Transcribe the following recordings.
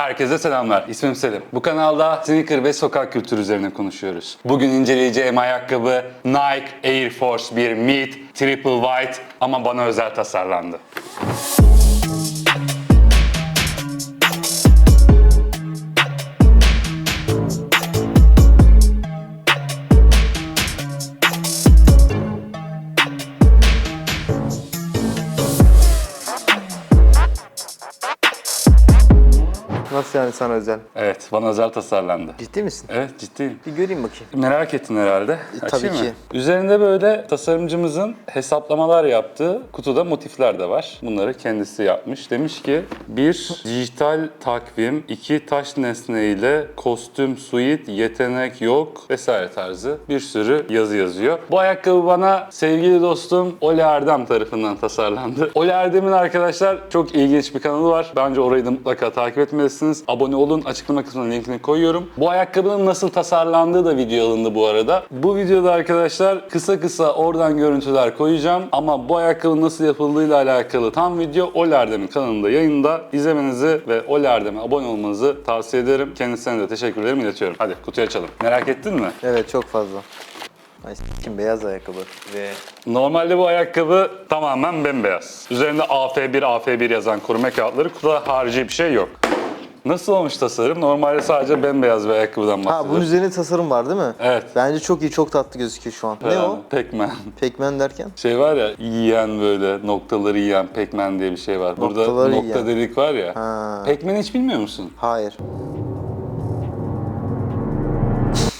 Herkese selamlar. İsmim Selim. Bu kanalda sneaker ve sokak kültürü üzerine konuşuyoruz. Bugün inceleyeceğim ayakkabı Nike Air Force 1 Mid Triple White ama bana özel tasarlandı. Nasıl yani sana özel? Evet, bana özel tasarlandı. Ciddi misin? Evet, ciddiyim. Bir göreyim bakayım. Merak ettin herhalde. E, tabii Açayım mı? ki. Üzerinde böyle tasarımcımızın hesaplamalar yaptığı kutuda motifler de var. Bunları kendisi yapmış. Demiş ki bir dijital takvim, iki taş nesne ile kostüm, suite, yetenek yok vesaire tarzı bir sürü yazı yazıyor. Bu ayakkabı bana sevgili dostum Oli Erdem tarafından tasarlandı. Oli Erdem'in arkadaşlar çok ilginç bir kanalı var. Bence orayı da mutlaka takip etmelisiniz. Abone olun. Açıklama kısmına linkini koyuyorum. Bu ayakkabının nasıl tasarlandığı da video alındı bu arada. Bu videoda arkadaşlar kısa kısa oradan görüntüler koyacağım. Ama bu ayakkabının nasıl yapıldığıyla alakalı tam video Oli Erdem'in kanalında yayında. İzlemenizi ve Oli Erdem'e abone olmanızı tavsiye ederim. Kendisine de teşekkürlerimi iletiyorum. Hadi kutuyu açalım. Merak ettin mi? Evet çok fazla. Ay s**kim beyaz ayakkabı. Ve Normalde bu ayakkabı tamamen bembeyaz. Üzerinde AF1, AF1 yazan koruma kağıtları, kutuda harici bir şey yok. Nasıl olmuş tasarım? Normalde sadece bembeyaz bir ayakkabıdan Ha bahsediyoruz. bunun üzerine tasarım var değil mi? Evet. Bence çok iyi, çok tatlı gözüküyor şu an. Ne Yani o? Pekmen. Pekmen derken? Şey var ya, yiyen böyle noktaları yiyen pekmen diye bir şey var. Burada Noktaları nokta yiyen. delik var ya. Ha. Pekmeni hiç bilmiyor musun? Hayır.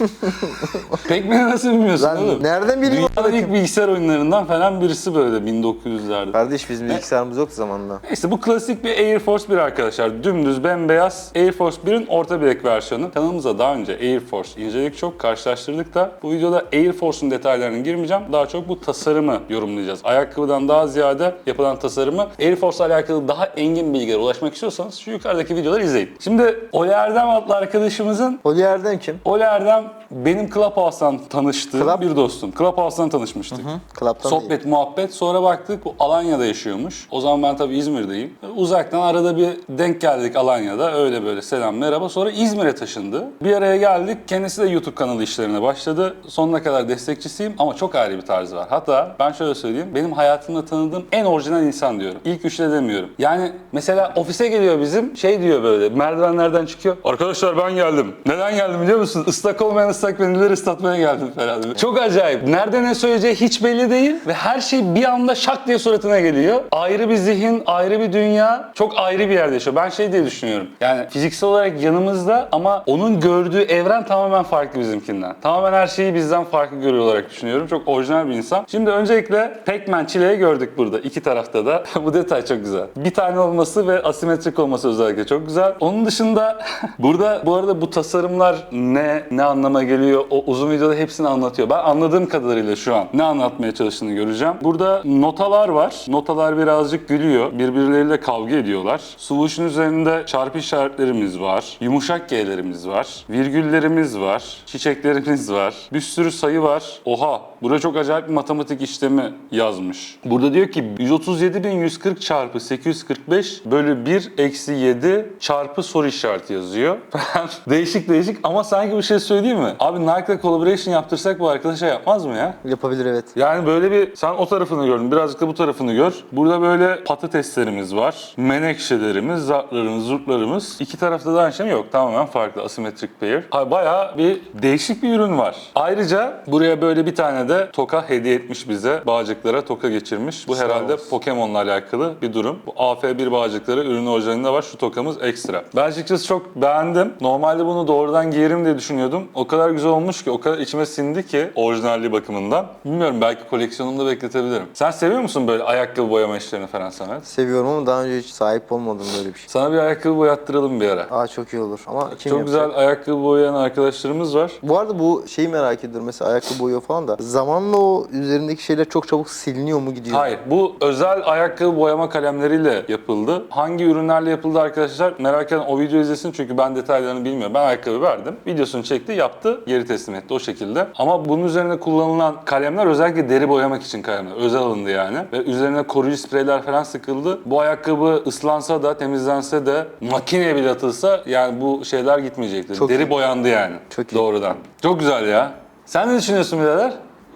Pekmeni nasıl bilmiyorsun Ben oğlum? nereden bileyim? Dünyanın ilk bilgisayar oyunlarından falan birisi böyle 1900'lerde. Kardeş bizim bilgisayarımız yoktu zamanında. İşte bu klasik bir Air Force 1 arkadaşlar. Dümdüz bembeyaz Air Force 1'in orta bilek versiyonu. Kanalımıza daha önce Air Force inceledik çok, karşılaştırdık da. Bu videoda Air Force'un detaylarına girmeyeceğim. Daha çok bu tasarımı yorumlayacağız. Ayakkabıdan daha ziyade yapılan tasarımı. Air Force ile alakalı daha engin bilgilere ulaşmak istiyorsanız şu yukarıdaki videoları izleyin. Şimdi Oli Erdem adlı arkadaşımızın Oli Erdem kim? Oli Erdem benim Clubhouse'dan tanıştığım Club? bir dostum. Clubhouse'dan tanışmıştık. Klaptan Sohbet, değil. muhabbet. Sonra baktık bu Alanya'da yaşıyormuş. O zaman ben tabii İzmir'deyim. Uzaktan arada bir denk geldik Alanya'da. Öyle böyle selam merhaba. Sonra İzmir'e taşındı. Bir araya geldik. Kendisi de YouTube kanalı işlerine başladı. Sonuna kadar destekçisiyim ama çok ayrı bir tarzı var. Hatta ben şöyle söyleyeyim. Benim hayatımda tanıdığım en orijinal insan diyorum. İlk üçte demiyorum. Yani mesela ofise geliyor bizim. Şey diyor böyle merdivenlerden çıkıyor. Arkadaşlar ben geldim. Neden geldim biliyor musun? Islak olmayan ıslak mendilleri ıslatmaya geldim falan. Çok acayip. Nerede ne söyleyeceği hiç belli değil ve her şey bir anda şak diye suratına geliyor. Ayrı bir zihin, ayrı bir dünya. Çok ayrı bir yerde yaşıyor. Ben şey diye düşünüyorum. Yani fiziksel olarak yanımızda ama onun gördüğü evren tamamen farklı bizimkinden. Tamamen her şeyi bizden farklı görüyor olarak düşünüyorum. Çok orijinal bir insan. Şimdi öncelikle Pac-Man çileği gördük burada. iki tarafta da. Bu detay çok güzel. Bir tane olması ve asimetrik olması özellikle çok güzel. Onun dışında burada bu arada bu tasarımlar ne ne anlama geliyor o uzun videoda hepsini anlatıyor. Ben anladığım kadarıyla şu an ne anlatmaya çalıştığını göreceğim. Burada notalar var. Notalar birazcık gülüyor. Birbirleriyle kavga ediyorlar. Swoosh'un üzerinde çarpı işaretlerimiz var. Yumuşak G'lerimiz var. Virgüllerimiz var. Çiçeklerimiz var. Bir sürü sayı var. Oha! Buraya çok acayip bir matematik işlemi yazmış. Burada diyor ki 137.140 çarpı 845 bölü 1 eksi 7 çarpı soru işareti yazıyor. değişik değişik ama sanki bir şey söyleyeyim mi? Abi Nike'la collaboration yaptırsak bu arkadaşa yapmaz mı ya? Yapabilir evet. Yani böyle bir sen o tarafını gördün birazcık da bu tarafını gör. Burada böyle patateslerimiz var. Menekşelerimiz, zartlarımız, zurtlarımız. İki tarafta da aynı şey mi? yok. Tamamen farklı. Asymmetric pair. Ha, Bayağı bir değişik bir ürün var. Ayrıca buraya böyle bir tane de toka hediye etmiş bize. Bağcıklara toka geçirmiş. Bu herhalde. Pokemon'la alakalı bir durum. Bu AF1 bağcıkları ürün orijinalinde var. Şu tokamız ekstra. Ben açıkçası çok beğendim. Normalde bunu doğrudan giyerim diye düşünüyordum. O kadar güzel olmuş ki, o kadar içime sindi ki orijinalliği bakımından. Bilmiyorum belki koleksiyonumda bekletebilirim. Sen seviyor musun böyle ayakkabı boyama işlerini falan Samet? Seviyorum ama daha önce hiç sahip olmadım böyle bir şey. Sana bir ayakkabı boyattıralım bir ara. Aa çok iyi olur ama kim Çok yapacak? güzel ayakkabı boyayan arkadaşlarımız var. Bu arada bu şeyi merak ediyorum mesela ayakkabı boyuyor falan da zamanla o üzerindeki şeyler çok çabuk siliniyor mu gidiyor? Hayır, bu özel ayakkabı boyama kalemleriyle yapıldı. Hangi ürünlerle yapıldı arkadaşlar merak eden o videoyu izlesin çünkü ben detaylarını bilmiyorum. Ben ayakkabı verdim, videosunu çekti, yaptı, geri teslim etti o şekilde. Ama bunun üzerine kullanılan kalemler özellikle deri boyamak için kalemler. Özel alındı yani. Ve üzerine koruyucu spreyler falan sıkıldı. Bu ayakkabı ıslansa da, temizlense de, makineye bile atılsa yani bu şeyler gitmeyecektir. Çok deri iyi. boyandı yani. Çok iyi. Doğrudan. Çok güzel ya. Sen ne düşünüyorsun birader?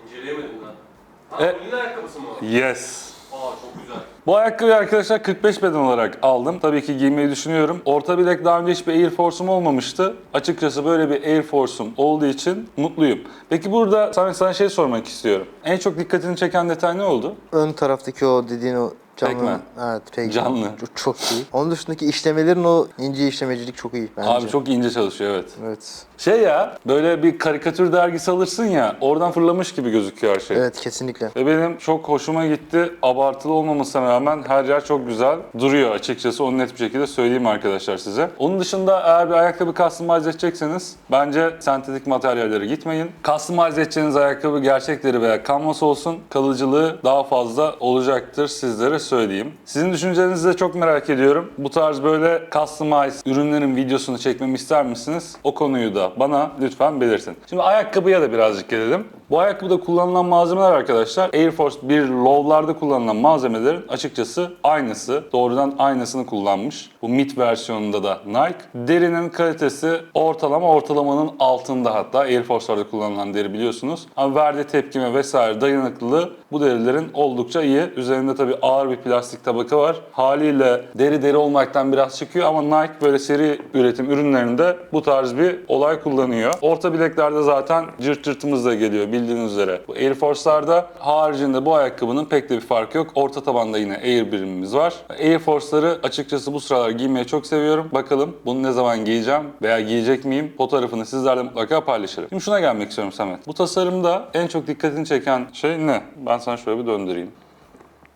İnceleyemedim ben. Ha, E- ayakkabısı mı? o? Yes. Aa çok güzel. Bu ayakkabıyı arkadaşlar 45 beden olarak aldım. Tabii ki giymeyi düşünüyorum. Orta bilek daha önce hiçbir Air Force'um olmamıştı. Açıkçası böyle bir Air Force'um olduğu için mutluyum. Peki burada sana, sana şey sormak istiyorum. En çok dikkatini çeken detay ne oldu? Ön taraftaki o dediğin o canlı. Evet, Pac-Man. Canlı. Çok, çok iyi. Onun dışındaki işlemelerin o ince işlemecilik çok iyi bence. Abi çok ince çalışıyor evet. Evet. Şey ya böyle bir karikatür dergisi alırsın ya oradan fırlamış gibi gözüküyor her şey. Evet kesinlikle. Ve benim çok hoşuma gitti. Abartılı olmamasına rağmen her yer çok güzel duruyor açıkçası. Onu net bir şekilde söyleyeyim arkadaşlar size. Onun dışında eğer bir ayakkabı customize edecekseniz bence sentetik materyallere gitmeyin. Customize edeceğiniz ayakkabı gerçekleri veya kanvas olsun. Kalıcılığı daha fazla olacaktır sizlere söyleyeyim. Sizin düşüncelerinizi de çok merak ediyorum. Bu tarz böyle customize ürünlerin videosunu çekmemi ister misiniz? O konuyu da bana lütfen belirtin. Şimdi ayakkabıya da birazcık gelelim. Bu ayakkabıda kullanılan malzemeler arkadaşlar Air Force 1 Low'larda kullanılan malzemelerin açıkçası aynısı. Doğrudan aynısını kullanmış. Bu mid versiyonunda da Nike. Derinin kalitesi ortalama ortalamanın altında hatta Air Force'larda kullanılan deri biliyorsunuz. Ama verdiği tepkime vesaire dayanıklılığı bu derilerin oldukça iyi. Üzerinde tabii ağır bir plastik tabaka var. Haliyle deri deri olmaktan biraz çıkıyor ama Nike böyle seri üretim ürünlerinde bu tarz bir olay kullanıyor. Orta bileklerde zaten cırt cırtımız da geliyor bildiğiniz üzere. Bu Air Force'larda haricinde bu ayakkabının pek de bir farkı yok. Orta tabanda yine Air birimimiz var. Air Force'ları açıkçası bu sıralar giymeyi çok seviyorum. Bakalım bunu ne zaman giyeceğim veya giyecek miyim? Fotoğrafını sizlerle mutlaka paylaşırım. Şimdi şuna gelmek istiyorum Samet. Bu tasarımda en çok dikkatini çeken şey ne? Ben sana şöyle bir döndüreyim.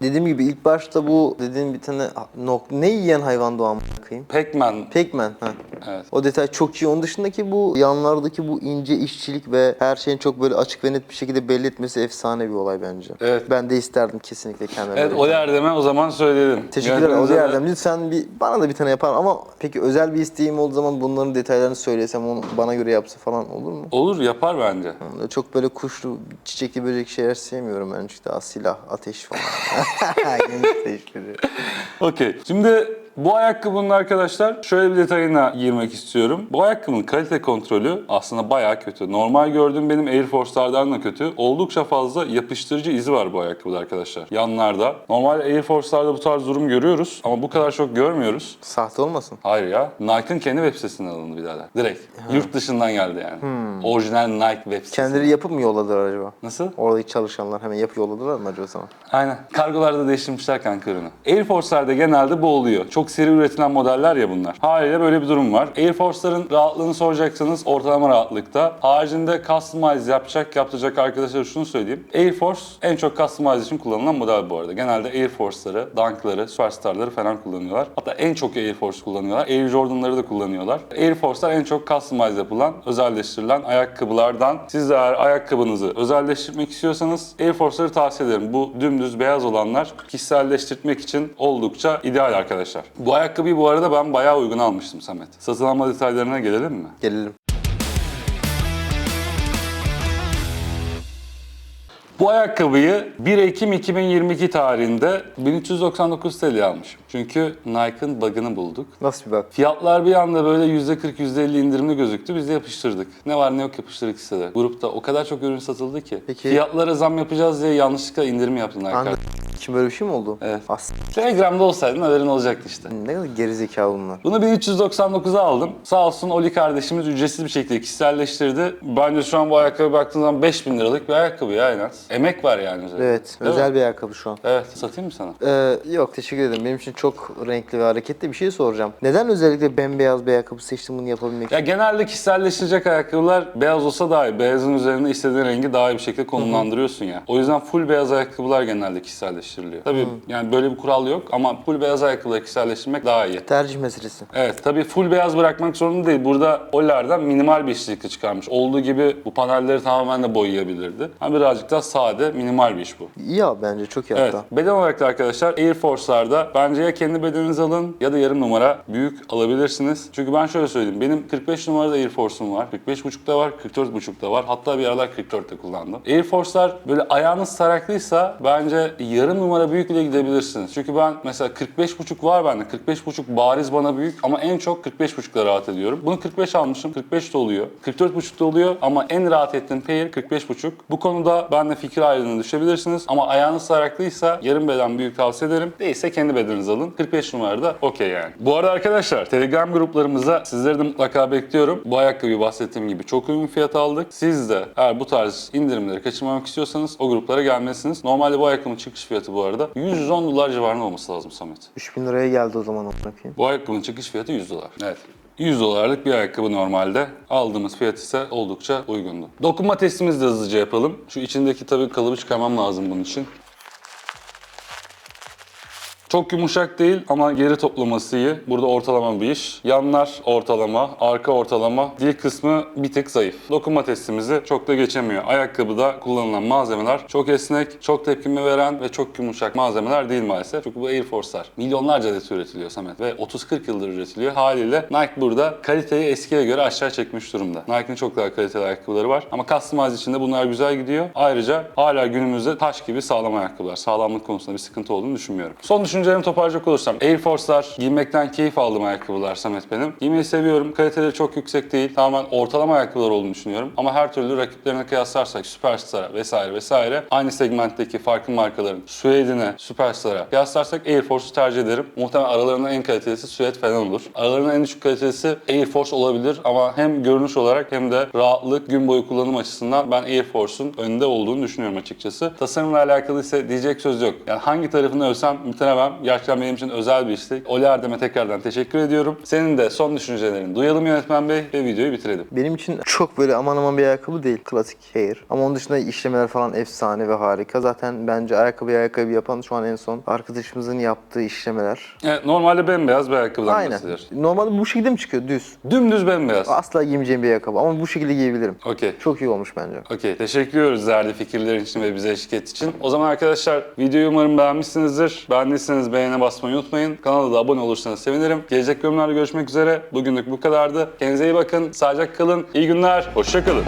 Dediğim gibi ilk başta bu dediğin bir tane nok ne yiyen hayvandı o amına koyayım? Pac-Man. Pac-Man. Ha. Evet. O detay çok iyi. Onun dışındaki bu yanlardaki bu ince işçilik ve her şeyin çok böyle açık ve net bir şekilde belli etmesi efsane bir olay bence. Evet. Ben de isterdim kesinlikle kendime. Evet o yerdeme o zaman söyleyelim. Teşekkürler Yönetmenimize o de- yerden. Lütfen bir bana da bir tane yapar ama peki özel bir isteğim olduğu zaman bunların detaylarını söylesem onu bana göre yapsa falan olur mu? Olur yapar bence. Çok böyle kuşlu, çiçekli böcek şeyler sevmiyorum ben çünkü daha silah, ateş falan. Gençte işleri. Okey. Şimdi bu ayakkabının arkadaşlar şöyle bir detayına girmek istiyorum. Bu ayakkabının kalite kontrolü aslında bayağı kötü. Normal gördüğüm benim Air Force'lardan da kötü. Oldukça fazla yapıştırıcı izi var bu ayakkabıda arkadaşlar. Yanlarda. Normal Air Force'larda bu tarz durum görüyoruz ama bu kadar çok görmüyoruz. Sahte olmasın. Hayır ya. Nike'ın kendi web sitesinden alındı birader. Direkt. Yurt dışından geldi yani. Orijinal Nike web sitesi. Kendileri yapıp mı yolladılar acaba? Nasıl? Oradaki çalışanlar hemen yapıp yolladılar mı acaba sana? Aynen. Kargolarda değiştirmişler kanka ürünü. Air Force'larda genelde bu oluyor. Çok seri üretilen modeller ya bunlar. Haliyle böyle bir durum var. Air Force'ların rahatlığını soracaksanız ortalama rahatlıkta. Haricinde customize yapacak, yaptıracak arkadaşlar şunu söyleyeyim. Air Force en çok customize için kullanılan model bu arada. Genelde Air Force'ları, Dunk'ları, Superstar'ları falan kullanıyorlar. Hatta en çok Air Force kullanıyorlar. Air Jordan'ları da kullanıyorlar. Air Force'lar en çok customize yapılan, özelleştirilen ayakkabılardan. Siz de eğer ayakkabınızı özelleştirmek istiyorsanız Air Force'ları tavsiye ederim. Bu dümdüz beyaz olanlar kişiselleştirmek için oldukça ideal arkadaşlar. Bu ayakkabıyı bu arada ben bayağı uygun almıştım Samet. Satın alma detaylarına gelelim mi? Gelelim. Bu ayakkabıyı 1 Ekim 2022 tarihinde 1399 TL almışım. Çünkü Nike'ın bug'ını bulduk. Nasıl bir bak? Fiyatlar bir anda böyle %40, %50 indirimli gözüktü. Biz de yapıştırdık. Ne var ne yok yapıştırdık sitede. Grupta o kadar çok ürün satıldı ki. Peki- Fiyatlara zam yapacağız diye yanlışlıkla indirim yaptı Nike. Anladım. Kim böyle bir şey mi oldu? Evet. As Telegram'da olsaydın haberin olacaktı işte. ne kadar gerizekalı bunlar. Bunu 1399'a aldım. Sağ olsun Oli kardeşimiz ücretsiz bir şekilde kişiselleştirdi. Bence şu an bu ayakkabı baktığın zaman 5000 liralık bir ayakkabı ya en az. Emek var yani üzerinde. Evet, Değil özel mi? bir ayakkabı şu an. Evet, satayım mı sana? Ee, yok teşekkür ederim. Benim için çok renkli ve hareketli bir şey soracağım. Neden özellikle bembeyaz bir ayakkabı seçtin bunu yapabilmek Ya için? genelde kişiselleştirecek ayakkabılar beyaz olsa daha iyi. Beyazın üzerine istediğin rengi daha iyi bir şekilde konumlandırıyorsun ya. O yüzden full beyaz ayakkabılar genelde kişiselleştiriliyor. Tabii yani böyle bir kural yok ama full beyaz ayakkabıları kişiselleştirmek daha iyi. Tercih meselesi. Evet tabii full beyaz bırakmak zorunda değil. Burada Oli'lerden minimal bir işçilikle çıkarmış. Olduğu gibi bu panelleri tamamen de boyayabilirdi. Ama birazcık daha sade, minimal bir iş bu. İyi abi bence çok iyi Evet. hatta. Beden olarak da arkadaşlar Air Force'larda bence ya kendi bedeninizi alın ya da yarım numara büyük alabilirsiniz. Çünkü ben şöyle söyleyeyim. Benim 45 numarada Air Force'um var. 45.5'da var, 44.5'da var. Hatta bir aralar 44'te kullandım. Air Force'lar böyle ayağınız saraklıysa bence yarım numara büyük bile gidebilirsiniz. Çünkü ben mesela 45.5 var bende. 45.5 bariz bana büyük ama en çok 45.5'da rahat ediyorum. Bunu 45 almışım. 45 de oluyor. 44.5 da oluyor ama en rahat ettiğim pair 45.5. Bu konuda benle fikir ayrılığına düşebilirsiniz ama ayağınız saraklıysa yarım beden büyük tavsiye ederim. Değilse kendi bedeninizi alın. 45 numarada okey yani. Bu arada arkadaşlar Telegram gruplarımıza sizleri de mutlaka bekliyorum. Bu ayakkabıyı bahsettiğim gibi çok uygun fiyat aldık. Siz de eğer bu tarz indirimleri kaçırmamak istiyorsanız o gruplara gelmelisiniz. Normalde bu ayakkabının çıkış fiyatı bu arada 110 dolar civarında olması lazım Samet. 3000 liraya geldi o zaman bakayım. Bu ayakkabının çıkış fiyatı 100 dolar. Evet. 100 dolarlık bir ayakkabı normalde. Aldığımız fiyat ise oldukça uygundu. Dokunma testimizi de hızlıca yapalım. Şu içindeki tabii kalıbı çıkarmam lazım bunun için. Çok yumuşak değil ama geri toplaması iyi. Burada ortalama bir iş. Yanlar ortalama, arka ortalama, dil kısmı bir tık zayıf. Dokunma testimizi çok da geçemiyor. Ayakkabıda kullanılan malzemeler çok esnek, çok tepkime veren ve çok yumuşak malzemeler değil maalesef. Çünkü bu Air Force'lar milyonlarca adet üretiliyor Samet ve 30-40 yıldır üretiliyor. Haliyle Nike burada kaliteyi eskiye göre aşağı çekmiş durumda. Nike'nin çok daha kaliteli ayakkabıları var ama customize içinde bunlar güzel gidiyor. Ayrıca hala günümüzde taş gibi sağlam ayakkabılar. Sağlamlık konusunda bir sıkıntı olduğunu düşünmüyorum. Son düşüncelerimi toparlayacak olursam Air Force'lar giymekten keyif aldığım ayakkabılar Samet benim. Giymeyi seviyorum. Kaliteleri çok yüksek değil. Tamamen ortalama ayakkabılar olduğunu düşünüyorum. Ama her türlü rakiplerine kıyaslarsak Superstar'a vesaire vesaire aynı segmentteki farklı markaların Suede'ine, Superstar'a kıyaslarsak Air Force'u tercih ederim. Muhtemelen aralarında en kalitelisi Suede falan olur. Aralarında en düşük kalitesi Air Force olabilir ama hem görünüş olarak hem de rahatlık, gün boyu kullanım açısından ben Air Force'un önünde olduğunu düşünüyorum açıkçası. Tasarımla alakalı ise diyecek söz yok. Yani hangi tarafını övsem bitiremem. Gerçekten benim için özel bir işti. Oli Erdem'e tekrardan teşekkür ediyorum. Senin de son düşüncelerini duyalım yönetmen bey ve videoyu bitirelim. Benim için çok böyle aman aman bir ayakkabı değil. Klasik Hair. Ama onun dışında işlemeler falan efsane ve harika. Zaten bence ayakkabı ayakkabı yapan şu an en son arkadaşımızın yaptığı işlemeler. Evet, normalde bembeyaz bir ayakkabıdan Aynen. bahsediyoruz. Normalde bu şekilde mi çıkıyor? Düz. Dümdüz bembeyaz. Asla giymeyeceğim bir ayakkabı ama bu şekilde giyebilirim. Okey. Çok iyi olmuş bence. Okey. Teşekkür ediyoruz değerli fikirlerin için ve bize eşlik için. O zaman arkadaşlar videoyu umarım beğenmişsinizdir. Beğendiyseniz beğene basmayı unutmayın. Kanala da abone olursanız sevinirim. Gelecek bölümlerde görüşmek üzere. Bugünlük bu kadardı. Kendinize iyi bakın. Sağlıcakla kalın. İyi günler. Hoşça kalın.